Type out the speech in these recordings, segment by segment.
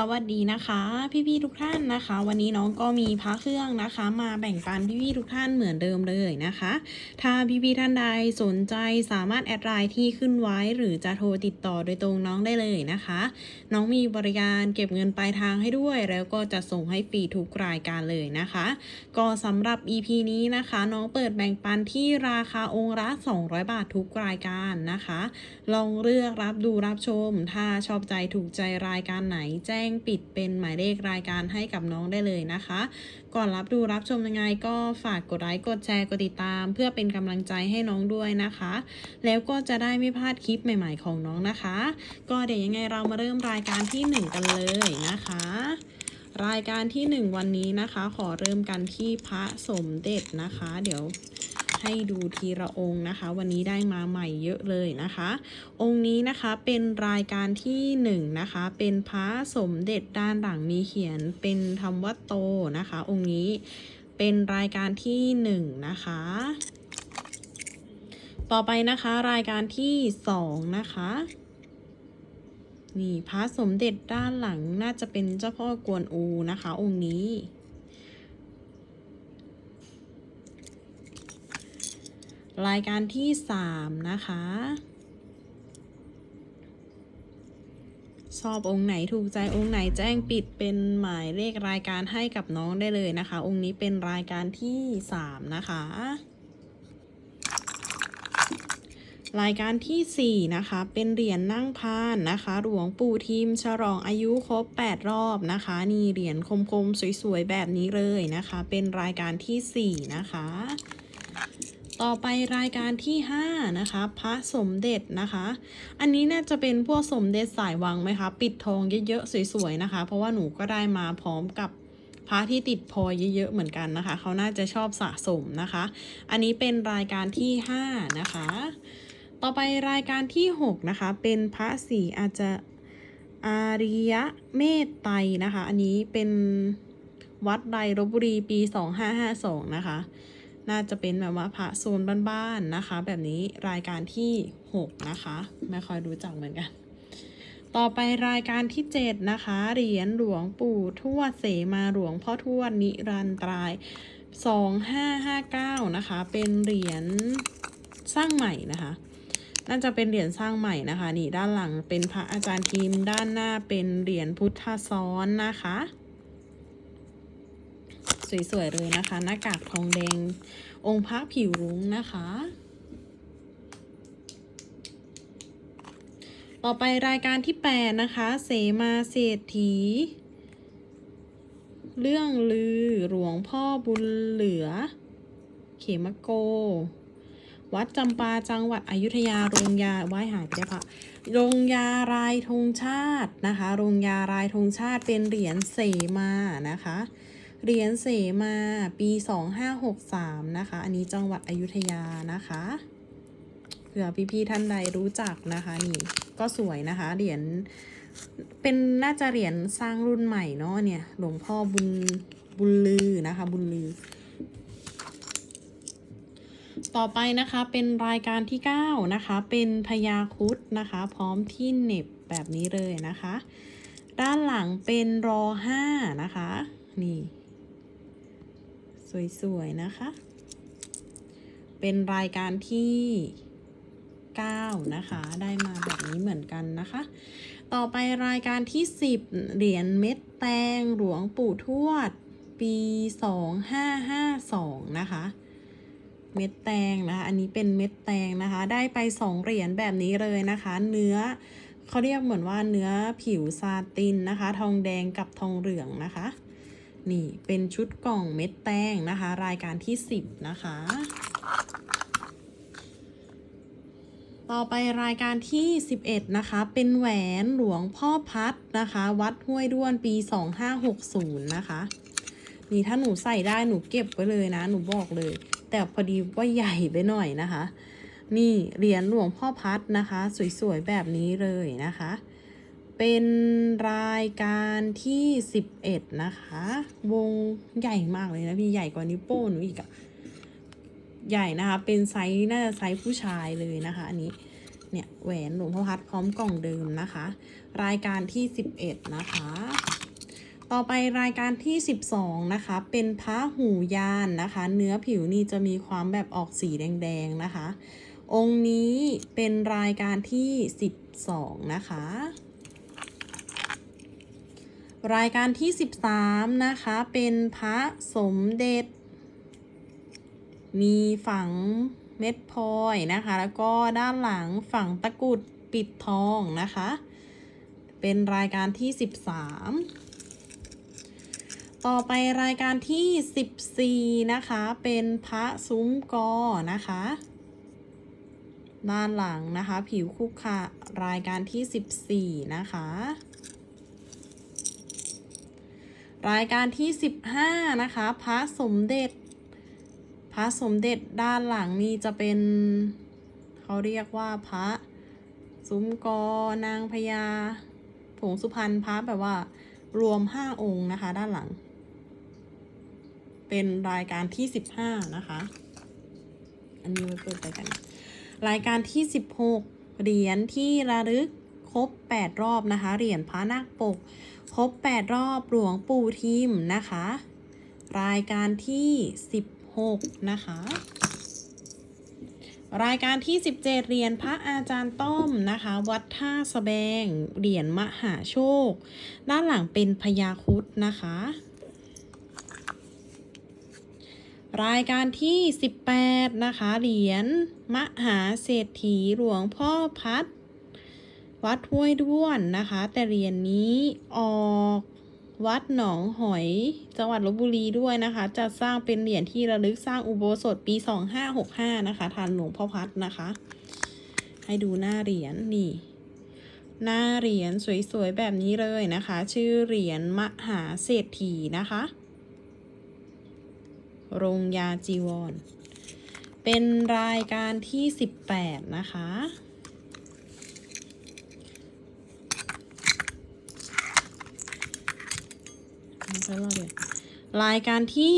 สวัสดีนะคะ พี่ๆทุกท่านนะคะ วันนี้น้องก็มีพระเครื่องนะคะ มาแบ่งปันพี่ๆทุกท่านเหมือนเดิมเลยนะคะ ถ้าพี่ๆท่านใดสนใจสามารถแอดไลน์ที่ขึ้นไว้หรือจะโทรติดต่อโดยตรงน้องได้เลยนะคะ น้องมีบริการเก็บเงินปลายทางให้ด้วย แล้วก็จะส่งให้ฟรีทุกรายการเลยนะคะ ก็สำหรับ EP นี้นะคะ น้องเปิดแบ่งปันที่ราคาองค์ละ200 บาททุกรายการนะคะ ลองเลือกรับดูรับชม ถ้าชอบใจถูกใจรายการไหนแจ้งปิดเป็นหมายเลขรายการให้กับน้องได้เลยนะคะ ก่อนรับดูรับชมยังไงก็ฝากกดไลค์กดแชร์กดติดตาม เพื่อเป็นกำลังใจให้น้องด้วยนะคะ แล้วก็จะได้ไม่พลาดคลิปใหม่ ๆ ของน้องนะคะ ก็เดี๋ยวยังไงเรามาเริ่มรายการที่หนึ่งกันเลยนะคะ รายการที่หนึ่งวันนี้นะคะ ขอเริ่มกันที่พระสมเด็จนะคะ เดี๋ยว ให้ดูทีละองค์นะคะ วันนี้ได้มาใหม่เยอะเลยนะคะ องค์นี้นะคะเป็นรายการที่หนึ่งนะคะ เป็นพระสมเด็จด้านหลังมีเขียนเป็นคำว่าโตนะคะ องค์นี้เป็นรายการที่หนึ่งนะคะ ต่อไปนะคะรายการที่สองนะคะนี่พระสมเด็จด้านหลังน่าจะเป็นเจ้าพ่อกวนอูนะคะ องค์นี้ รายการที่สามนะคะ ชอบองค์ไหนถูกใจองค์ไหนแจ้งปิดเป็นหมายเลขรายการให้กับน้องได้เลยนะคะ องค์นี้เป็นรายการที่สามนะคะ รายการที่ 4 นะคะ เป็นเหรียญนั่งพานนะคะ หลวงปู่ทิมฉลองอายุครบ 8 รอบนะคะ นี่เหรียญคมๆ สวยๆ แบบนี้เลยนะคะ เป็นรายการทีสี่4 นะคะ ต่อไปรายการที่ 5 นะคะ พระสมเด็จนะคะ อันนี้น่าจะเป็นพวกสมเด็จสายวังไหมคะ ปิดทองเยอะๆ สวยๆนะคะ เพราะว่าหนูก็ได้มาพร้อมกับพระที่ติดพลอยเยอะๆเหมือนกันนะคะ เขาน่าจะชอบสะสมนะคะ อันนี้เป็นรายการที่ 5 นะคะ ต่อไปรายการที่ 6 นะคะ เป็นพระศรีอาจจะอาริยะเมตไตรนะคะ อันนี้เป็นวัดใดลบบุรีปี 2552 นะคะ น่าจะเป็นแบบว่าพระโซนบ้านๆนะคะ แบบนี้รายการที่ 6 นะคะ ไม่ค่อยรู้จักเหมือนกัน ต่อไปรายการที่ 7 นะคะ เหรียญหลวงปู่ทวดเสมาหลวงพ่อทวดนิรันตราย 2559 นะคะ เป็นเหรียญสร้างใหม่นะคะน่าจะเป็นเหรียญสร้างใหม่นะคะ นี่ด้านหลังเป็นพระอาจารย์ทีมด้านหน้าเป็นเหรียญพุทธซ้อนนะคะ สวยๆเลยนะคะ หน้ากากทองแดง องค์พระผิวรุ้งนะคะ ต่อไปรายการที่ 8 นะคะ เสมาเศรษฐี เรื่องลือหลวงพ่อบุญเหลือ เขมโก วัดจำปาจังหวัดอยุธยาโรงยาไหว้หายไปได้วค่ะโรงยารายธงชาตินะคะ โรงยารายธงชาติเป็นเหรียญเสมานะคะ เหรียญเสมาปี 2563 นะคะ อันนี้จังหวัดอยุธยานะคะเผื่อพี่ๆท่านใดรู้จักนะคะ นี่ก็สวยนะคะเหรียญเป็นน่าจะเหรียญสร้างรุ่นใหม่เนาะเนี่ย หลวงพ่อบุญบุญลือนะคะ บุญลือ ต่อไปนะคะเป็นรายการที่ 9 นะคะ เป็นพญาคุดนะคะ พร้อมที่เน็บแบบนี้เลยนะคะ ด้านหลังเป็นรอ5นะคะ นี่ สวยๆ นะคะ เป็นรายการที่ 9 นะคะ ได้มาแบบนี้เหมือนกันนะคะ ต่อไปรายการที่ 10 เหรียญเม็ดแตงหลวงปู่ทวด ปี 2552 นะคะเม็ดแตงนะคะ อันนี้เป็นเม็ดแตงนะคะ ได้ไป2เหรียญแบบนี้เลยนะคะ เนื้อเขาเรียกเหมือนว่าเนื้อผิวซาตินนะคะ ทองแดงกับทองเหลืองนะคะ นี่เป็นชุดกล่องเม็ดแตงนะคะ รายการที่ 10 นะคะ ต่อไปรายการที่ 11 นะคะ เป็นแหวนหลวงพ่อพัดนะคะ วัดห้วยด้วนปี 2560 นะคะ นี่ถ้าหนูใส่ได้หนูเก็บไว้เลยนะ หนูบอกเลย แต่พอดีว่าใหญ่ไปหน่อยนะคะ นี่เหรียญหลวงพ่อพัดนะคะ สวยๆแบบนี้เลยนะคะ เป็นรายการที่ 11 นะคะ วงใหญ่มากเลยนะพี่ใหญ่กว่านิ้วโป้หนูอีกอะใหญ่นะคะ เป็นไซส์น่าจะไซส์ผู้ชายเลยนะคะ อันนี้เนี่ยแหวนหลวงพ่อพัดพร้อมกล่องเดิมนะคะ รายการที่ 11 นะคะ ต่อไปรายการที่ 12 นะคะ เป็นพระหูยานนะคะ เนื้อผิวนี่จะมีความแบบออกสีแดงๆนะคะ องค์นี้เป็นรายการที่ 12 นะคะ รายการที่ 13 นะคะ เป็นพระสมเด็จ มีฝังเม็ดพลอยนะคะ แล้วก็ด้านหลังฝังตะกุดปิดทองนะคะ เป็นรายการที่ 13 ต่อไปรายการที่ 14 นะคะ เป็นพระซุ้มกอนะคะ ด้านหลังนะคะ ผิวคุกขะรายการที่ 14 นะคะ รายการที่ 15 นะคะ พระสมเด็จ พระสมเด็จด้านหลังนี่จะเป็นเขาเรียกว่าพระซุ้มกอนางพญาผงสุพรรณพระแบบว่ารวม 5 องค์นะคะ ด้านหลัง เป็นรายการที่ 15 นะคะ อันนี้ไว้เปิดไปกัน รายการที่ 16เหรียญที่ระลึก บ 8 รอบนะคะ เหรียญพระนาคปก ครบ 8 รอบหลวงปู่ทิมนะคะ รายการที่ 16 นะคะ รายการที่ 17 เหรียญพระอาจารย์ต้อมนะคะ วัดท่าสะแบง เหรียญมหาโชค ด้านหลังเป็นพญาคุดนะคะรายการที่ 18 นะคะ เหรียญมหาเศรษฐีหลวงพ่อพัด วัดห้วยด้วนนะคะ แต่เหรียญนี้ออกวัดหนองหอย จังหวัดลบบุรีด้วยนะคะ จะสร้างเป็นเหรียญที่ระลึกสร้างอุโบสถปี 2565 นะคะทานหลวงพ่อพัดนะคะ ให้ดูหน้าเหรียญนี่ หน้าเหรียญสวยๆ แบบนี้เลยนะคะ ชื่อเหรียญมหาเศรษฐีนะคะ โรงยาจีวร เป็นรายการที่ 18 นะคะ ไม่ใช่รอดเลยรายการที่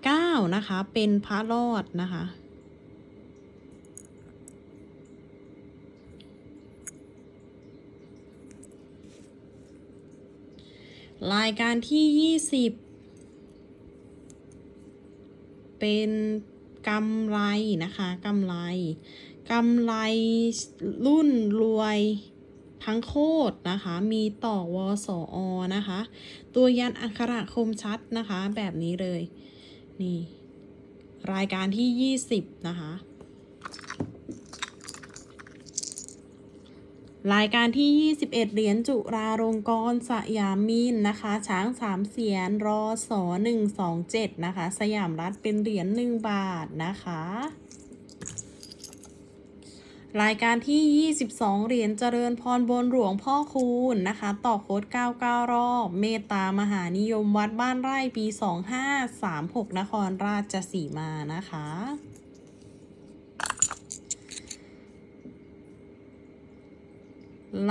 19นะคะ เป็นพระรอดนะคะรายการที่20เป็นกำไรนะคะกำไรกำไรรุ่นรวย ทั้งโคตรนะคะ มีต่อวสออนะคะ ตัวยันอักขระคมชัดนะคะ แบบนี้เลย นี่ รายการที่ 20 นะคะ รายการที่ 21 เหรียญจุราลงกรณ์สยามมินนะคะ ช้างสามเสียนรอสอ127 นะคะ สยามรัฐเป็นเหรียญ1บาทนะคะ รายการที่ 22 เหรียญเจริญพรบนหลวงพ่อคูณนะคะ ต่อโค้ด99 รอบ เมตตามหานิยมวัดบ้านไร่ปี 2536 นครราชสีมานะคะ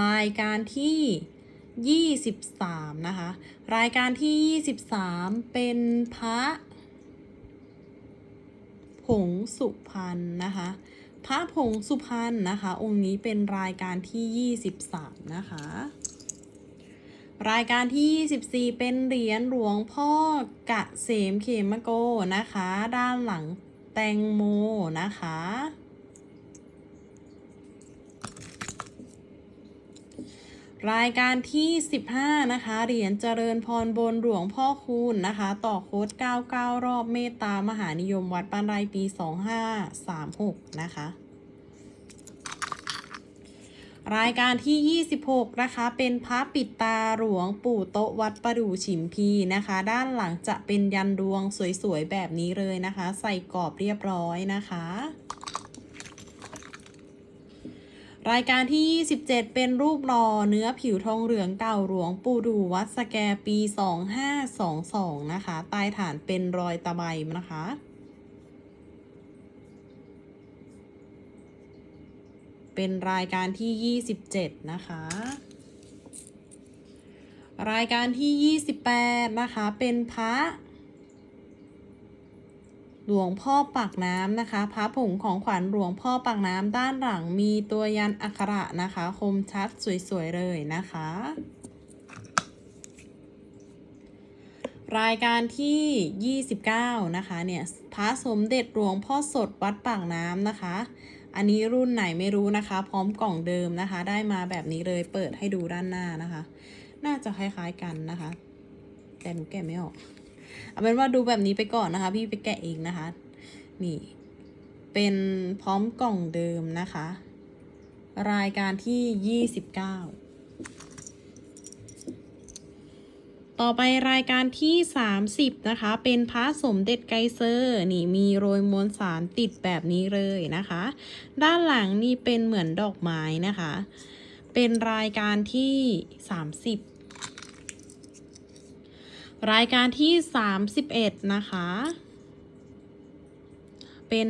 รายการที่ 23 นะคะ รายการที่ 23 เป็นพระผงสุพรรณนะคะ พระผงสุพรรณนะคะ องค์นี้เป็นรายการที่ 23 นะคะ รายการที่ 24 เป็นเหรียญหลวงพ่อกะเสมเขมโกนะคะ ด้านหลังแตงโมนะคะ รายการที่ 15 นะคะ เหรียญเจริญพรบนหลวงพ่อคูณนะคะ ต่อโค้ด 99 รอบเมตตามหานิยมวัดปานไรปี 2536 นะคะ รายการที่ 26 นะคะ เป็นพระปิดตาหลวงปู่โตะวัดประดู่ฉิมพีนะคะ ด้านหลังจะเป็นยันดวงสวยๆ แบบนี้เลยนะคะ ใส่กรอบเรียบร้อยนะคะ รายการที่ 27 เป็นรูปหล่อเนื้อผิวทองเหลืองเก่าหลวงปู่ดูวัดสแกปี 2522 นะคะ ใต้ฐานเป็นรอยตะไบนะคะเป็นรายการที่ 27 นะคะ รายการที่ 28 นะคะ เป็นพระ หลวงพ่อปากน้ำนะคะพระผงของขวัญหลวงพ่อปากน้ำด้านหลังมีตัวยันอักขระนะคะ คมชัดสวยๆเลยนะคะ รายการที่ 29 นะคะเนี่ยพระสมเด็จหลวงพ่อสดวัดปากน้ำนะคะ อันนี้รุ่นไหนไม่รู้นะคะ พร้อมกล่องเดิมนะคะ ได้มาแบบนี้เลยเปิดให้ดูด้านหน้านะคะ น่าจะคล้ายๆกันนะคะ แต่หนูแกะไม่ออก เอาเป็นว่าดูแบบนี้ไปก่อนนะคะ พี่ไปแกะเองนะคะ นี่ เป็นพร้อมกล่องเดิมนะคะ รายการที่29ต่อไปรายการที่ 30 นะคะ เป็นพระสมเด็จไกเซอร์นี่มีโรยมวลสารติดแบบนี้เลยนะคะ ด้านหลังนี่เป็นเหมือนดอกไม้นะคะ เป็นรายการที่ 30 รายการที่ 31 นะคะ เป็น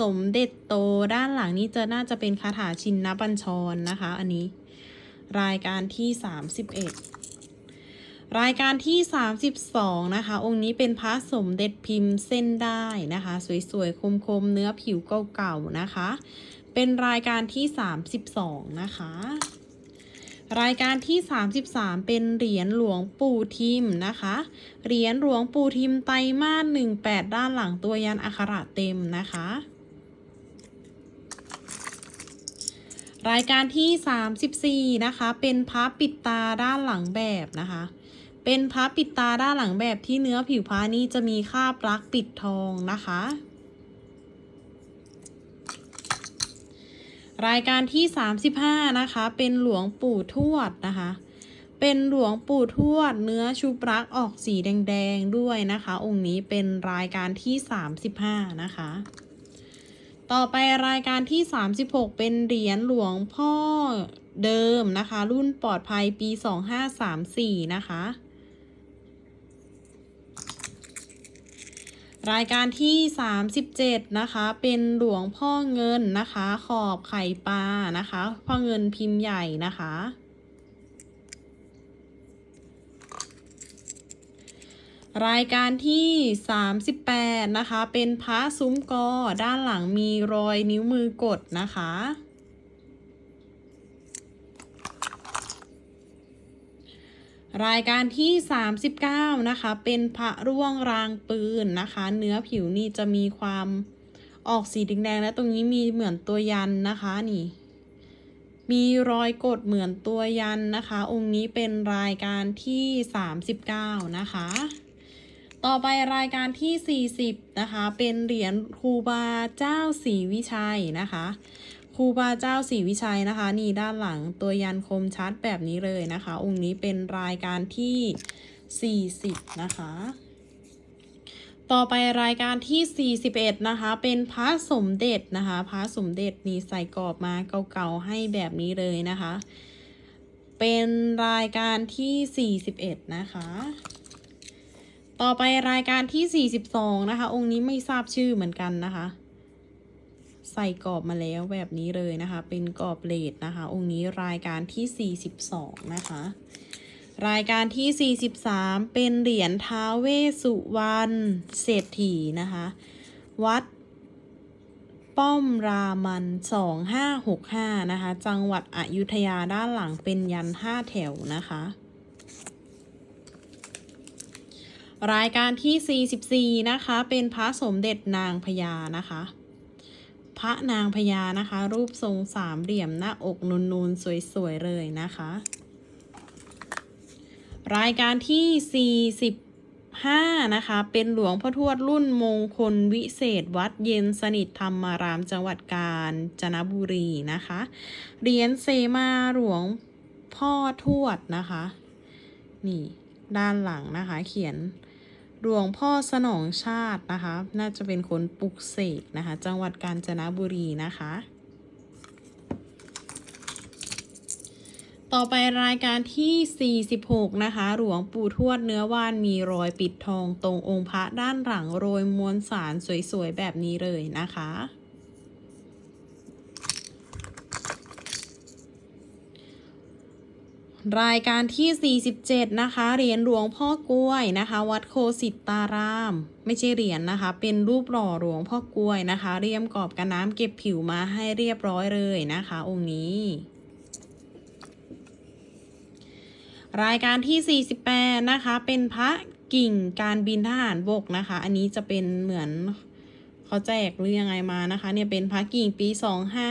สมเด็จโตด้านหลังนี้จะน่าจะเป็นคาถาชินนบัญชรนะคะ อันนี้ รายการที่ 31 รายการที่ 32 นะคะ องค์นี้เป็นพระสมเด็จพิมพ์เส้นได้นะคะ สวยๆ คมๆ เนื้อผิวเก่าๆ นะคะ เป็นรายการที่ 32 นะคะ รายการที่ 33 เป็นเหรียญหลวงปู่ทิมนะคะ เหรียญหลวงปู่ทิมไตรมาส18 ด้านหลังตัวยันอักขระเต็มนะคะ รายการที่ 34 นะคะ เป็นพระปิดตาด้านหลังแบบนะคะ เป็นพระปิดตาด้านหลังแบบที่เนื้อผิวพระนี้จะมีคาบรักปิดทองนะคะ รายการที่ 35 นะคะ เป็นหลวงปู่ทวดนะคะ เป็นหลวงปู่ทวด เนื้อชุบรักออกสีแดงๆด้วยนะคะ องค์นี้เป็นรายการที่ 35 นะคะ ต่อไปรายการที่ 36 เป็นเหรียญหลวงพ่อเดิมนะคะ รุ่นปลอดภัยปี 2534 นะคะ รายการที่ 37 นะคะ เป็นหลวงพ่อเงินนะคะ ขอบไข่ปลานะคะ พ่อเงินพิมพ์ใหญ่นะคะ รายการที่ 38 นะคะ เป็นพระซุ้มกอด้านหลังมีรอยนิ้วมือกดนะคะ รายการที่ 39 นะคะ เป็นพระร่วงรางปืนนะคะ เนื้อผิวนี่จะมีความออกสีแดงๆและตรงนี้มีเหมือนตัวยันนะคะนี่ มีรอยกดเหมือนตัวยันนะคะ องค์นี้เป็นรายการที่ 39 นะคะ ต่อไปรายการที่ 40 นะคะ เป็นเหรียญครูบาเจ้าศรีวิชัยนะคะ ครูบาเจ้าศรีวิชัยนะคะ นี่ด้านหลังตัวยันคมชัดแบบนี้เลยนะคะ องค์นี้เป็นรายการที่ 40 นะคะ ต่อไปรายการที่ 41 นะคะ เป็นพระสมเด็จนะคะพระสมเด็จนี่ใส่กรอบมาเก่าๆให้แบบนี้เลยนะคะ เป็นรายการที่ 41 นะคะต่อไปรายการที่ 42 นะคะ องค์นี้ไม่ทราบชื่อเหมือนกันนะคะ ใส่กรอบมาแล้วแบบนี้เลยนะคะ เป็นกรอบเลดนะคะ องค์นี้รายการที่ 42 นะคะ รายการที่ 43 เป็นเหรียญท้าเวสสุวรรณเศรษฐีนะคะ วัดป้อมรามัน 2565 นะคะ จังหวัดอยุธยาด้านหลังเป็นยัน 5 แถวนะคะ รายการที่ 44 นะคะ เป็นพระสมเด็จนางพญานะคะ พระนางพญานะคะ รูปทรงสามเหลี่ยมหน้าอกนูนๆ สวยๆ เลยนะคะ รายการที่ 45 นะคะ เป็นหลวงพ่อทวดรุ่นมงคลวิเศษวัดเย็นสนิทธรรมารามจังหวัดกาญจนบุรีนะคะเหรียญเซมาหลวงพ่อทวดนะคะ นี่ด้านหลังนะคะ เขียน หลวงพ่อสนองชาตินะคะ น่าจะเป็นคนปลุกเสกนะคะ จังหวัดกาญจนบุรีนะคะ ต่อไปรายการที่ 46 นะคะ หลวงปู่ทวดเนื้อว่านมีรอยปิดทองตรงองค์พระด้านหลังโรยมวลสารสวยๆ แบบนี้เลยนะคะ รายการที่ 47 นะคะ เหรียญหลวงพ่อกล้วยนะคะ วัดโคสิตาราม ไม่ใช่เหรียญนะคะ เป็นรูปหล่อหลวงพ่อกล้วยนะคะ เรียมกรอบกันน้ำเก็บผิวมาให้เรียบร้อยเลยนะคะ องค์นี้ รายการที่ 48 นะคะ เป็นพระกิ่งการบินทหารบกนะคะ อันนี้จะเป็นเหมือน เขาแจกหรือยังไงมานะคะเนี่ยเป็นพระกิ่งปี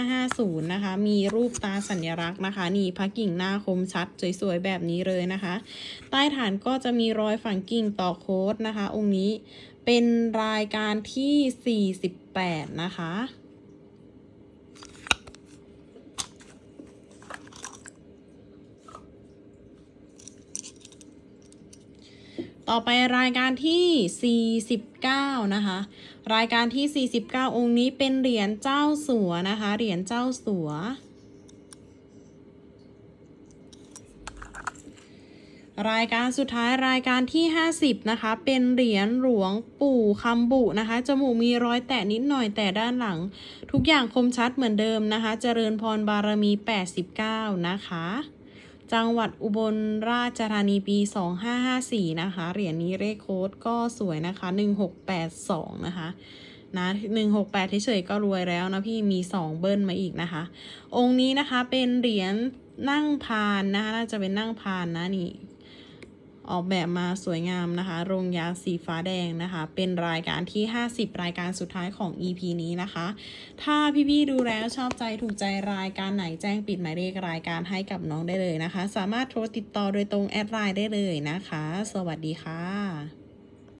2550 นะคะ มีรูปตาสัญลักษณ์นะคะ นี่พระกิ่งหน้าคมชัด สวยๆ แบบนี้เลยนะคะ ใต้ฐานก็จะมีรอยฝังกิ่งต่อโค้ดนะคะ องค์นี้เป็นรายการที่ 48 นะคะ ต่อไปรายการที่ 49 นะคะ รายการที่ 49 องค์นี้เป็นเหรียญเจ้าสัวนะคะ เหรียญเจ้าสัว รายการสุดท้ายรายการที่ 50 นะคะ เป็นเหรียญหลวงปู่คำบุนะคะ จมูกมีรอยแตะนิดหน่อยแต่ด้านหลัง ทุกอย่างคมชัดเหมือนเดิมนะคะ เจริญพรบารมี 89 นะคะ จังหวัดอุบลราชธานีปี 2554 นะคะ เหรียญนี้เลขโค้ดก็สวยนะคะ 1682 นะคะนะ168เฉยๆก็รวยแล้วนะพี่มี 2 เบิ้ลมาอีกนะคะ องค์นี้นะคะเป็นเหรียญนั่งพานนะคะน่าจะเป็นนั่งพานนะนี่ ออกแบบมาสวยงามนะคะ โรงยาสีฟ้าแดงนะคะ เป็นรายการที่ 50 รายการสุดท้ายของ EP นี้นะคะ ถ้าพี่ๆดูแล้วชอบใจถูกใจรายการไหนแจ้งปิดหมายเลขรายการให้กับน้องได้เลยนะคะ สามารถโทรติดต่อโดยตรงแอดไลน์ได้เลยนะคะ สวัสดีค่ะ